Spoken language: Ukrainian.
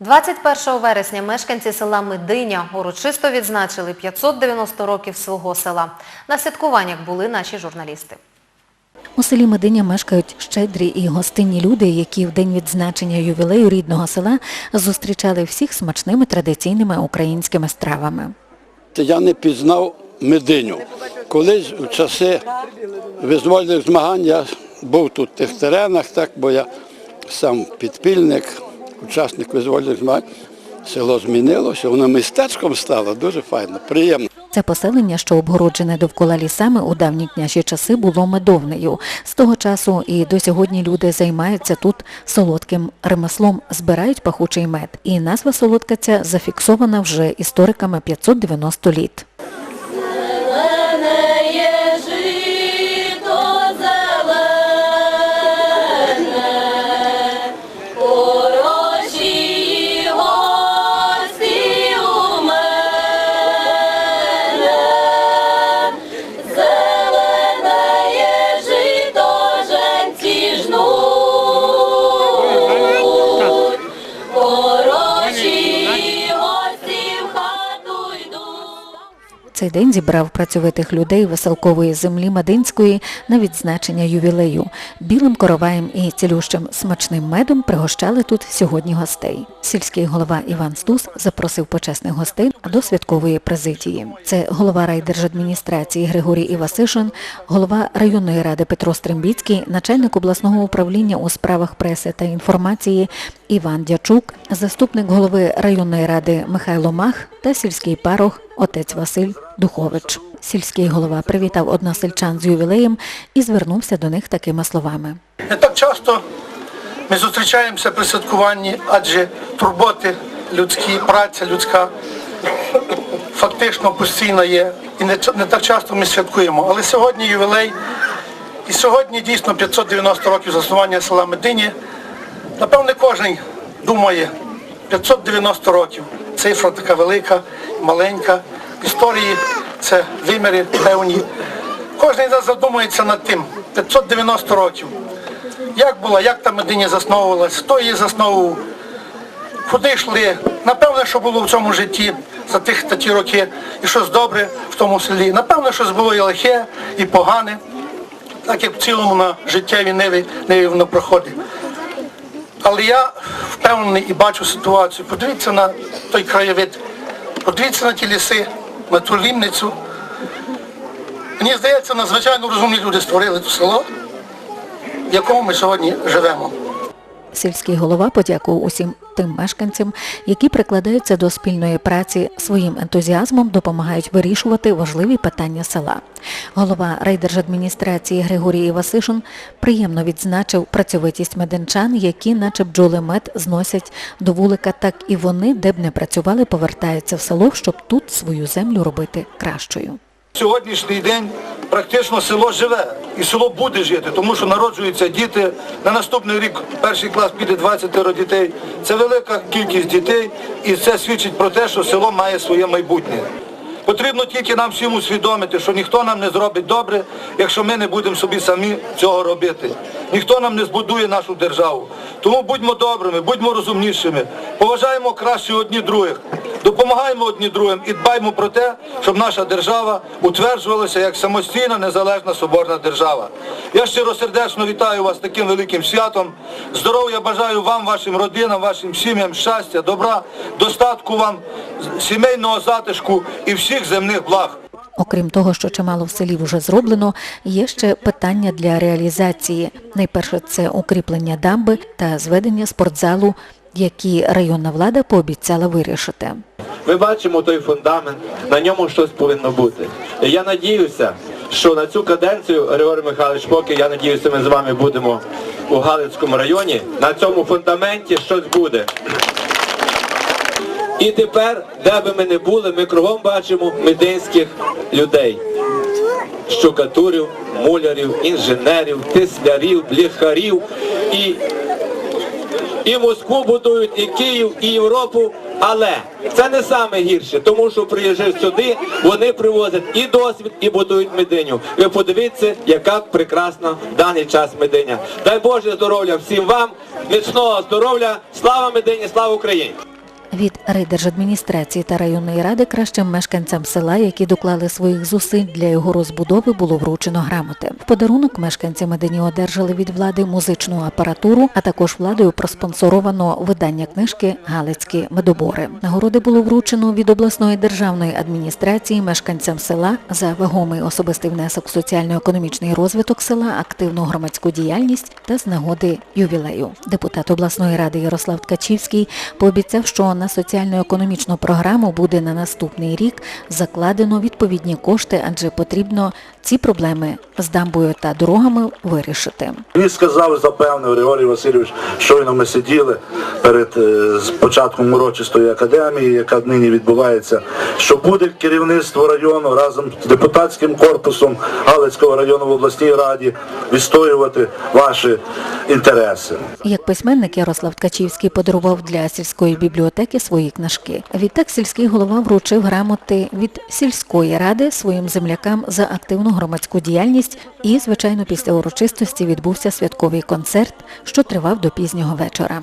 21 вересня мешканці села Мединя урочисто відзначили 590 років свого села. На святкуваннях були наші журналісти. У селі Мединя мешкають щедрі і гостинні люди, які в день відзначення ювілею рідного села зустрічали всіх смачними традиційними українськими стравами. Я не пізнав мединю. Колись у часи визвольних змагань я був тут в тих теренах, так, бо я сам підпільник, учасник визвольних змагань. Село змінилося, воно містечком стало дуже файно, приємно. Це поселення, що обгороджене довкола лісами у давні княжі часи, було медовнею. З того часу і до сьогодні люди займаються тут солодким ремеслом, збирають пахучий мед. І назва солодка ця зафіксована вже істориками 590 літ. Цей день зібрав працьовитих людей веселкової землі Мединської на відзначення ювілею. Білим короваєм і цілющим смачним медом пригощали тут сьогодні гостей. Сільський голова Іван Стус запросив почесних гостей до святкової президії. Це голова райдержадміністрації Григорій Івасишин, голова районної ради Петро Стрембіцький, начальник обласного управління у справах преси та інформації Іван Дячук, заступник голови районної ради Михайло Мах та сільський парох отець Василь Духович. Сільський голова привітав односельчан з ювілеєм і звернувся до них такими словами. Не так часто ми зустрічаємося при святкуванні, адже турботи людські, праця людська фактично постійно є. І не, так часто ми святкуємо. Але сьогодні ювілей, і сьогодні дійсно 590 років заснування села Медині. Напевне, кожен думає, 590 років. Цифра така велика, маленька. В історії це виміри певні. Кожен з нас задумується над тим. 590 років. Як було, як та Мединя засновувалась, хто її засновував, куди йшли. Напевно, що було в цьому житті за тих та ті роки, і щось добре в тому селі. Напевно, щось було і лихе, і погане, так як в цілому на життєві ниві, ниві воно проходить. Але я впевнений і бачу ситуацію. Подивіться на той краєвид, подивіться на ті ліси, на ту лімницю. Мені здається, надзвичайно розумні люди створили це село, в якому ми сьогодні живемо. Сільський голова подякував усім тим мешканцям, які прикладаються до спільної праці, своїм ентузіазмом допомагають вирішувати важливі питання села. Голова райдержадміністрації Григорій Івасишин приємно відзначив працьовитість меденчан, які, наче бджоли мед, зносять до вулика, так і вони, де б не працювали, повертаються в село, щоб тут свою землю робити кращою. Сьогоднішній день практично село живе і село буде жити, тому що народжуються діти. На наступний рік перший клас піде 20 дітей. Це велика кількість дітей, і це свідчить про те, що село має своє майбутнє. Потрібно тільки нам всім усвідомити, що ніхто нам не зробить добре, якщо ми не будемо собі самі цього робити. Ніхто нам не збудує нашу державу. Тому будьмо добрими, будьмо розумнішими, поважаємо краще одні других, допомагаємо одні другим і дбаймо про те, щоб наша держава утверджувалася як самостійна, незалежна соборна держава. Я щиросердечно вітаю вас таким великим святом. Здоров'я бажаю вам, вашим родинам, вашим сім'ям, щастя, добра, достатку вам, сімейного затишку і всіх земних благ. Окрім того, що чимало в селі вже зроблено, є ще питання для реалізації. Найперше це укріплення дамби та зведення спортзалу, які районна влада пообіцяла вирішити. Ми бачимо той фундамент, на ньому щось повинно бути. І я надіюся, що на цю каденцію, Григорій Михайлович, поки я надіюся, ми з вами будемо у Галицькому районі, на цьому фундаменті щось буде. І тепер, де би ми не були, ми кругом бачимо мединських людей. Щукатурів, мулярів, інженерів, тислярів, бліхарів і і Москву будують, і Київ, і Європу. Але це не саме гірше, тому що приїжджають сюди, вони привозять і досвід, і будують мединю. Ви подивіться, яка прекрасна в даний час мединя. Дай Боже здоров'я всім вам, міцного здоров'я, слава медині, слава Україні! Від райдержадміністрації та районної ради кращим мешканцям села, які доклали своїх зусиль для його розбудови, було вручено грамоти. В подарунок мешканці Медині одержали від влади музичну апаратуру, а також владою проспонсоровано видання книжки Галицькі медобори. Нагороди було вручено від обласної державної адміністрації мешканцям села за вагомий особистий внесок в соціально-економічний розвиток села, активну громадську діяльність та з нагоди ювілею. Депутат обласної ради Ярослав Ткачівський пообіцяв, що на соціально-економічну програму буде на наступний рік закладено відповідні кошти, адже потрібно ці проблеми з дамбою та дорогами вирішити. Він сказав, запевнив Григорій Васильович, щойно ми сиділи перед е, початком урочистої академії, яка нині відбувається, що буде керівництво району разом з депутатським корпусом Галицького району в обласній раді відстоювати ваші інтереси. Як письменник Ярослав Ткачівський подарував для сільської бібліотеки свої книжки. Відтак сільський голова вручив грамоти від сільської ради своїм землякам за активну громадську діяльність і, звичайно, після урочистості відбувся святковий концерт, що тривав до пізнього вечора.